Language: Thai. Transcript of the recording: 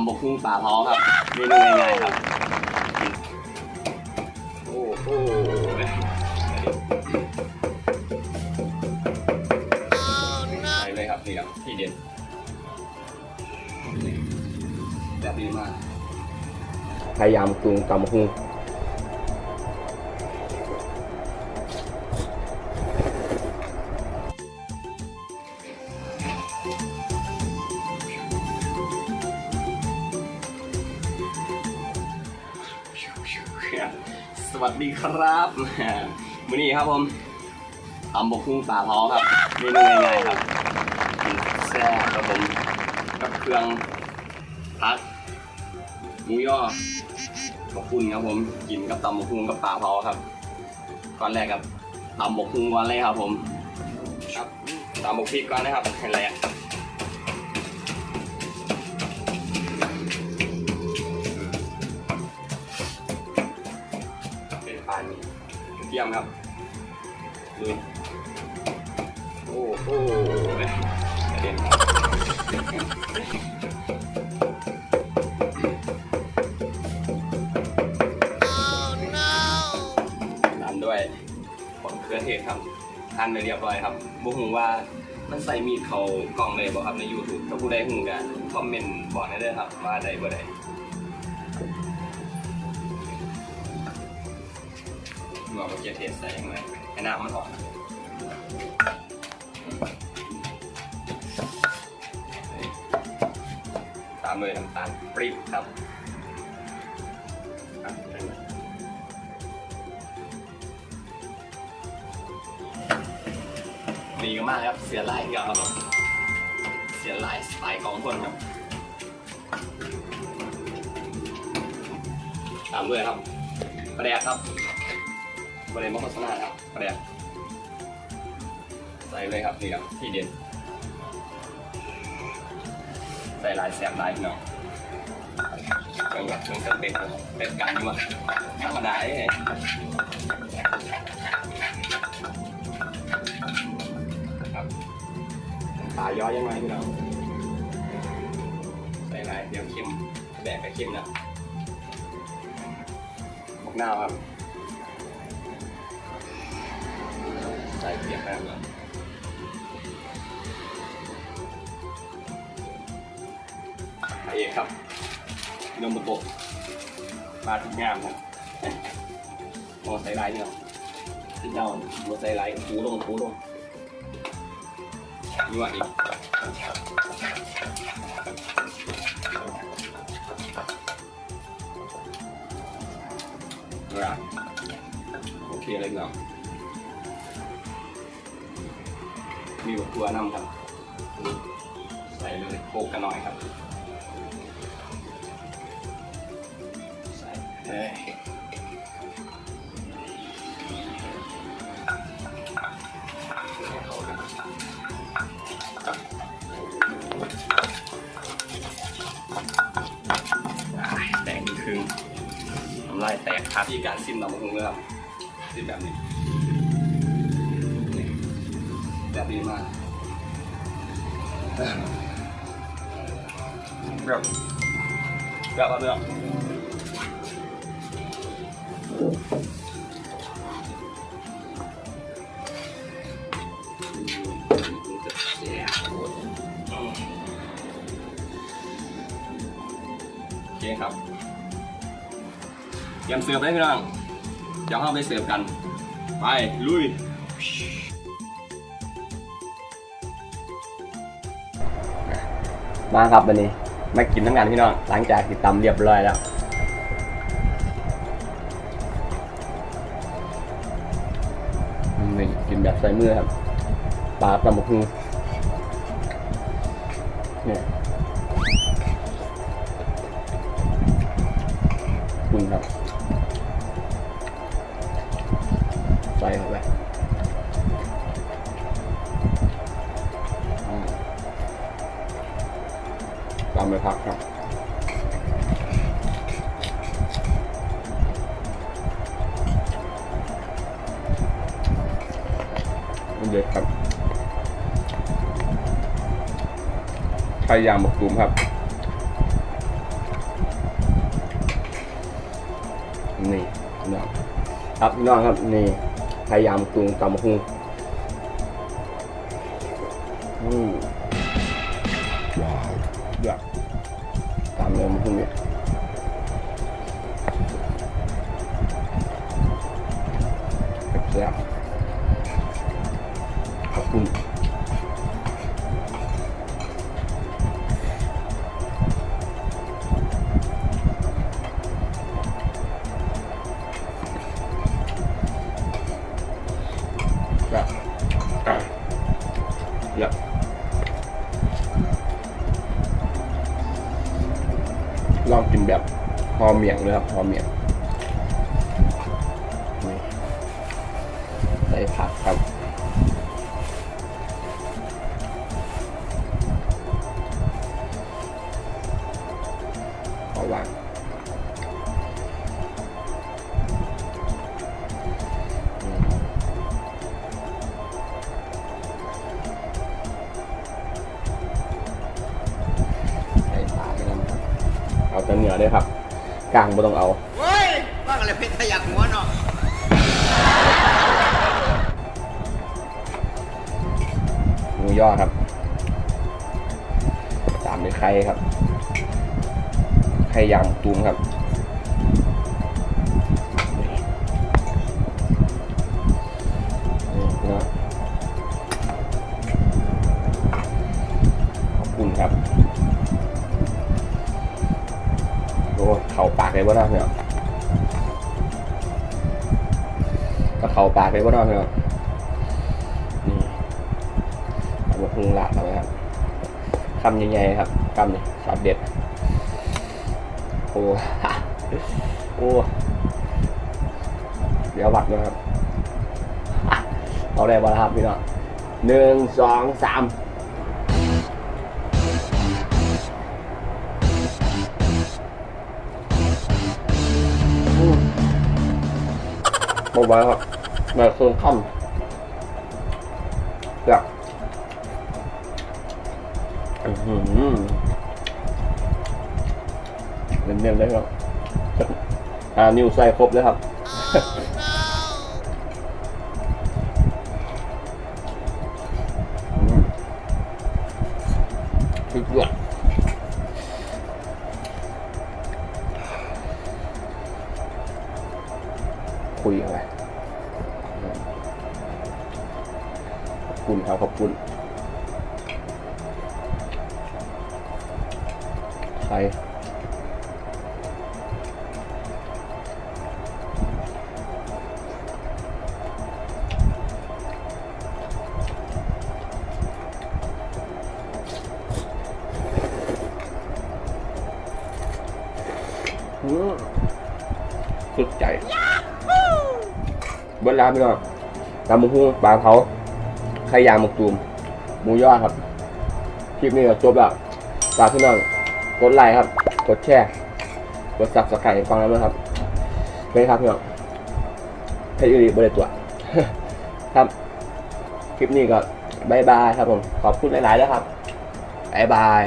ำบกหุ้งปลาเผาครับเมนูง่ายๆครับ โอ้โหไปเลยครับนี่ครับที่เด็ดแบบดีมากพยายามปรุงตำหุ้ง วัสดีครับมื้อนี้ครับผมตำบกหุ้งปลาเผาครับเมนูง่ายๆครับกินแซ่บครับผมกับเครื่องพักหมูย่อขอบคุณครับผมกินกับตำบกฮุงกับปลาเผาครับก่อนแรกครับตำบกฮุงก่อนเลยครับผมครับตำบกพริกก่อนนะครับให้แรก ยมครับดูโอ้โหกระเด็นครับตามด้วยผลเครือเทศครับทานไปเรียบร้อยครับบุหูว่ามันใส่มีดเขากล่องเลยบอกครับใน YouTube ถ้าผู้ใดหูกันคอมเมนต์บอกได้เลยครับว่าใดบ่ได้ บอกว่าเกียร์เทศใส่ยังไงให้น้ำมันออกตามด้วยน้ำตาลปรี๊บครับดีกันมากครับ เสียลายเดียวครับ เสียลายสไตล์ของคนครับ ตามด้วยครับประแดกครับ ประเด็นมะโฆษณาครับประแดกใส่เลยครับนี่ครับที่เด็ดใส่ลายแสบลายพี่น้องเป็นแบบเป็นเต็ปเป็นการที่ว่าธรรมดาเอ้ครับปลาย้อยยังไงพี่น้องใส่ไรเดี๋ยวเค็มแบกไปเค็มนะพวกหน้าครับ ใส่เปียกไปแล้วไปเอกครับนมบุกปลาทุกงามครับโอ้ใส่ไรเนี่ยที่เจ้าโมใส่ไรคูลงคูลงยั่ว่าอีกโอเคเลยเนาะ มีบักตัวนำครับ ใส่เลยโขกกันหน่อยครับ ใส่เลยแตกคือน้ำลายแตกครับที่การซิมลำพุงเลยครับซิมแบบนี้ แบบดีมากแบบแบบอะไรอะโอเคครับเตรียมเสิร์ฟได้พี่น้องเดี๋ยวเข้าไปเสิร์ฟกัน ไป ลุย มาครับวันนี้มากินทั้งงานพี่น้องหลังจากติดตำเรียบร้อยแล้วนี่กินแบบใส่มือครับปลาตำบักหุ่งเนี่ยคุณครับใส่เข้าไปามไปพักครับมันเด็ดครับไข่ยางบกกลุ่มครับนี่น้อครับน้องครับนี่ไยายามกรุงตำหุงอืมาวเดือ พอเมียงเลยครับพอเมียงใส่ผักครับขอวางใส่ปลาไปแล้วครับเอาแต่เนื้อด้ครับ กลางไม่ต้องเอาเฮ้ยว่าอะไรเพชรขยักหัวเนาะหมูย่อครับ ตามด้วยไข่ครับ ไข่ยางตูมครับ บ่ได้เนี่ยก็เข่าปากเลยบ่ได้เนี่ยนี่เอามาพุงละเอาไว้ครับคำใหญ่ๆครับคำนี่ช็อตเด็ดโอ้โอ้เดี๋ยววัดนะครับ เอาได้บ่ล่ะครับพี่น้องหนึ่งสองสาม หมดไว้ครับแบบเครื่องค่ำอยากอื้อหือเน้นๆเลยครับอ่านิวใส่ครบเลยครับ คุยอะไรขอบคุณครับขอบคุณ ใครสุดใจ เบนลาไปก่อนตำหมูหุ้งปลาเผาไข่ยางหมกตูมหมูยอดครับ คลิปนี้ก็จบแล้วฝากพี่น้องกดไลค์ครับ กดแชร์ กดซับสไครต์ฟังแล้วนะครับเป็นครับพี่น้องเพจยูรีบริตัว ครับ คลิปนี้ก็บายบายครับผม ขอบคุณหลายๆแล้วครับบายบาย